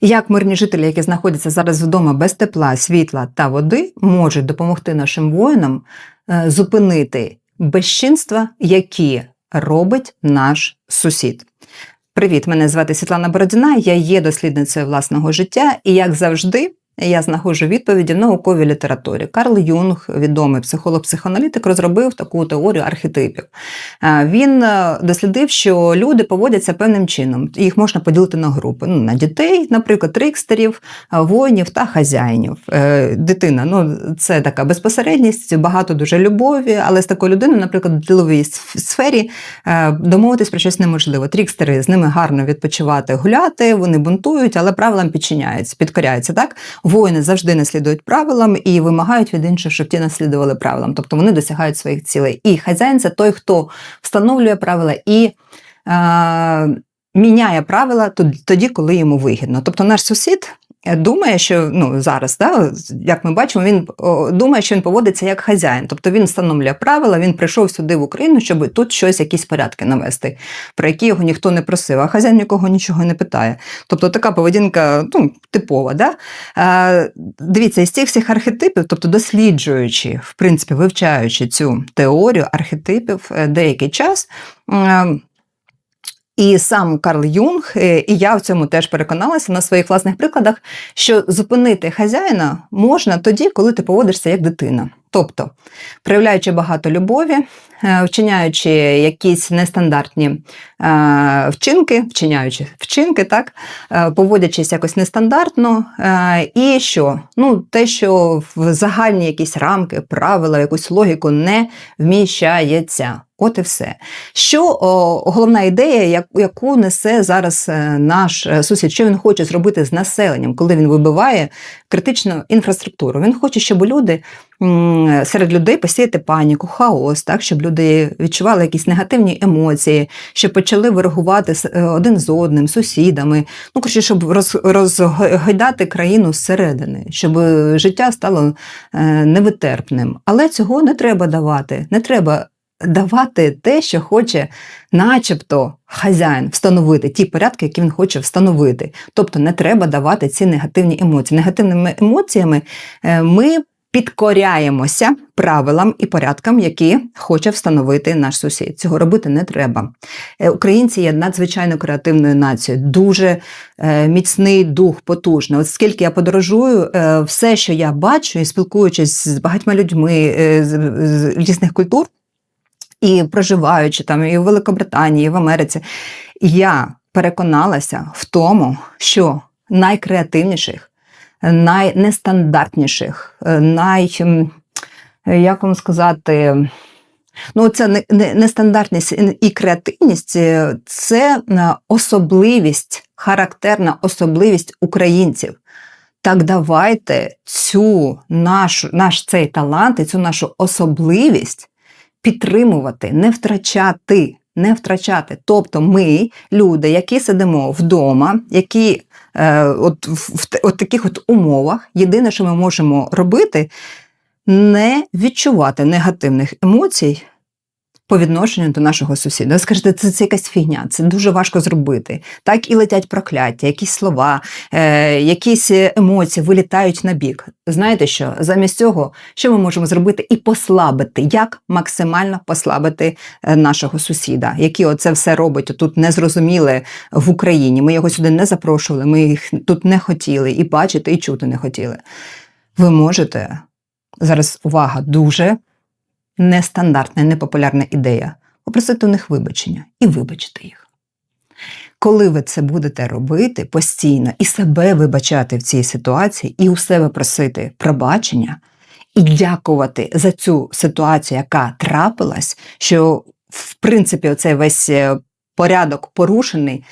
Як мирні жителі, які знаходяться зараз вдома без тепла, світла та води, можуть допомогти нашим воїнам е, зупинити безчинства, які робить наш сусід? Привіт, мене звати Світлана Бородіна, я є дослідницею власного життя, і як завжди. Я знаходжу відповіді в науковій літературі. Карл Юнг, відомий психолог-психоаналітик, розробив таку теорію архетипів. Е, Він е, дослідив, що люди поводяться певним чином. Їх можна поділити на групи. Ну, на дітей, наприклад, трикстерів, е, воїнів та хазяїнів. Дитина ну, це така безпосередність, багато дуже любові, але з такою людиною, наприклад, в діловій сфері домовитись про щось неможливо. Трікстери з ними гарно відпочивати, гуляти, вони бунтують, але правилам підчиняються, підкоряються. Так воїни завжди наслідують правилам і вимагають від інших, щоб ті наслідували правилам. Тобто вони досягають своїх цілей. І хазяїн це той, хто встановлює правила і. Е, Міняє правила тод- тоді, коли йому вигідно. Тобто наш сусід думає, що ну зараз, да, як ми бачимо, він думає, що він поводиться як хазяїн. Тобто він встановлює правила, він прийшов сюди в Україну, щоб тут щось, якісь порядки навести, про які його ніхто не просив, а хазяїн нікого нічого не питає. Тобто така поведінка ну, типова. Да? Е, дивіться, із цих всіх архетипів, тобто досліджуючи, в принципі, вивчаючи цю теорію архетипів е, деякий час. І сам Карл Юнг, е, і я в цьому теж переконалася на своїх власних прикладах, що зупинити хазяїна можна тоді, коли ти поводишся як дитина. Тобто, проявляючи багато любові, е, вчиняючи якісь нестандартні е, вчинки, вчиняючи вчинки, так, е, поводячись якось нестандартно. І що? Ну, те, що в загальні якісь рамки, правила, якусь логіку не вміщається. От і все. Що о, головна ідея, яку несе зараз наш сусід, що він хоче зробити з населенням, коли він вибиває критичну інфраструктуру? Він хоче, щоб люди серед людей посіяти паніку, хаос, так щоб люди відчували якісь негативні емоції, щоб почали ворогувати е, один з одним, сусідами. Ну коротше, щоб роз, розгойдати країну зсередини, щоб життя стало е, невитерпним. Але цього не треба давати. Не треба давати те, що хоче, начебто, хазяїн встановити ті порядки, які він хоче встановити. Тобто не треба давати ці негативні емоції. Негативними емоціями е, ми підкоряємося правилам і порядкам, які хоче встановити наш сусід. Цього робити не треба. Е, Українці є надзвичайно креативною нацією, дуже е, міцний дух, потужний. От скільки я подорожую, е, все, що я бачу, і спілкуючись з багатьма людьми з різних культур, і проживаючи там і в Великобританії, і в Америці, я переконалася в тому, що найкреативніших, найнестандартніших, е, най, як вам сказати, ну, це не- не- нестандартність і креативність е, це е, особливість, характерна особливість українців. Так давайте цю нашу, наш цей талант і цю нашу особливість підтримувати, не втрачати, не втрачати. Тобто ми, люди, які сидимо вдома, які е, от в, от таких от умовах, єдине, що ми можемо робити, не відчувати негативних емоцій. По відношенню до нашого сусіда. Ви скажете, це, це якась фігня, це дуже важко зробити. Так і летять прокляття, якісь слова, е, якісь емоції вилітають на бік. Знаєте що? Замість цього, що ми можемо зробити і послабити, як максимально послабити е, нашого сусіда, який оце все робить тут незрозуміле в Україні. Ми його сюди не запрошували, ми їх тут не хотіли і бачити, і чути не хотіли. Ви можете зараз увага дуже нестандартна, непопулярна ідея попросити у них вибачення і вибачити їх. Коли ви це будете робити постійно і себе вибачати в цій ситуації, і у себе просити пробачення, і дякувати за цю ситуацію, яка трапилась, що в принципі оцей весь е, порядок порушений.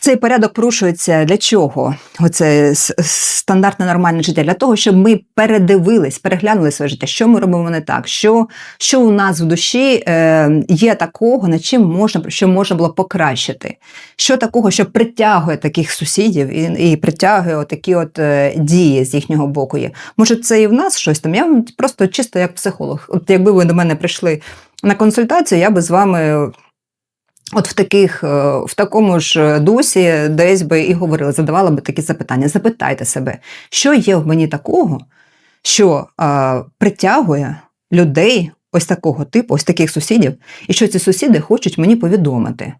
Цей порядок порушується для чого? Оце стандартне нормальне життя. Для того, щоб ми передивились, переглянули своє життя, що ми робимо не так, що, що у нас в душі е, є такого, над чим можна що можна було покращити. Що такого, що притягує таких сусідів і, і притягує отакі от е, дії з їхнього боку є. Може, це і в нас щось там. Я просто чисто як психолог. От якби ви до мене прийшли на консультацію, я би з вами От в таких, е, в такому ж дусі десь би і говорила, задавала би такі запитання. Запитайте себе, що є в мені такого, що е, притягує людей ось такого типу, ось таких сусідів, і що ці сусіди хочуть мені повідомити.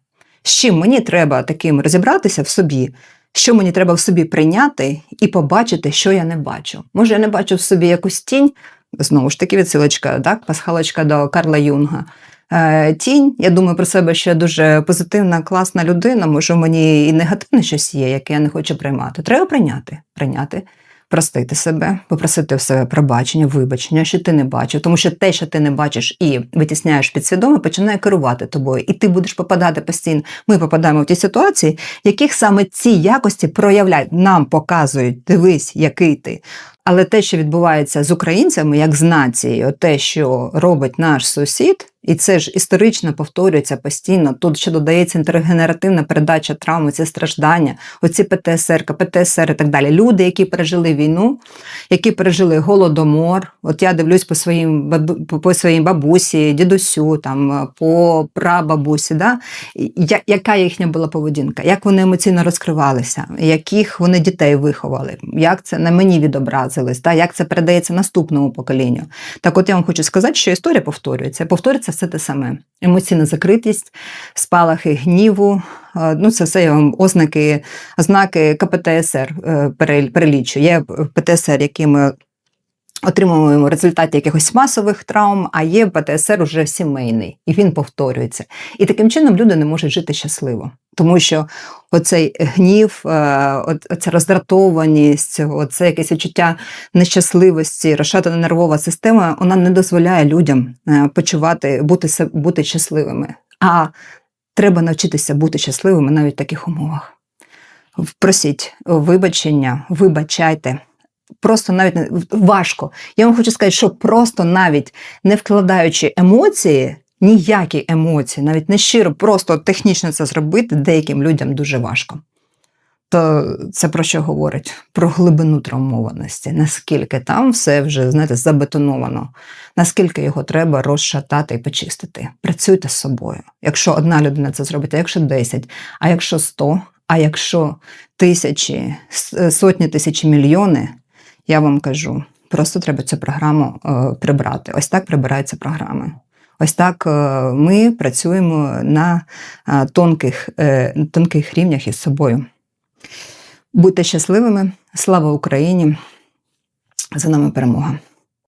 З чим мені треба таким розібратися в собі, що мені треба в собі прийняти і побачити, що я не бачу. Може, я не бачу в собі якусь тінь, знову ж таки, відсилочка, так, пасхалочка до Карла Юнга. Е, Тінь, я думаю про себе, що я дуже позитивна, класна людина. Може, мені і негативне щось є, яке я не хочу приймати. Треба прийняти, прийняти, простити себе, попросити в себе пробачення, вибачення, що ти не бачив, тому що те, що ти не бачиш і витісняєш підсвідомо, починає керувати тобою, і ти будеш попадати постійно. Ми попадаємо в ті ситуації, яких саме ці якості проявляють, нам показують, дивись, який ти. Але те, що відбувається з українцями, як з нацією, те, що робить наш сусід, і це ж історично повторюється постійно. Тут ще додається інтергенеративна передача травми, це страждання, оці ПТСР, КПТСР і так далі. Люди, які пережили війну, які пережили голодомор. От я дивлюсь по своїм по своїй бабусі, дідусю, там по прабабусі, да? Яка їхня була поведінка, як вони емоційно розкривалися, яких вони дітей виховали, як це на мені відобразилось, да? як це передається наступному поколінню. Так, от я вам хочу сказати, що історія повторюється. Повторюється все те саме: емоційна закритість, спалахи гніву. е, Ну, це все я вам ознаки, ознаки КПТСР е, перелічу. Є ПТСР, які ми отримуємо в результаті якихось масових травм, а є ПТСР уже сімейний, і він повторюється. І таким чином люди не можуть жити щасливо. Тому що оцей гнів, е, оця роздратованість, оце якесь відчуття нещасливості, розшатана нервова система, вона не дозволяє людям е, почувати, бути, бути щасливими. А треба навчитися бути щасливими навіть в таких умовах. Просіть вибачення, вибачайте. Просто навіть важко. Я вам хочу сказати, що просто навіть не вкладаючи емоції, ніякі емоції, навіть не щиро, просто технічно це зробити деяким людям дуже важко. То це про що говорить? Про глибину травмованості, наскільки там все вже, знаєте, забетоновано, наскільки його треба розшатати і почистити. Працюйте з собою. Якщо одна людина це зробить, а якщо 10, а якщо 100, а якщо тисячі, сотні тисяч мільйони, я вам кажу, просто треба цю програму е, прибрати. Ось так прибираються програми. Ось так е, ми працюємо на е, тонких, тонких рівнях із собою. Будьте щасливими, слава Україні! За нами перемога!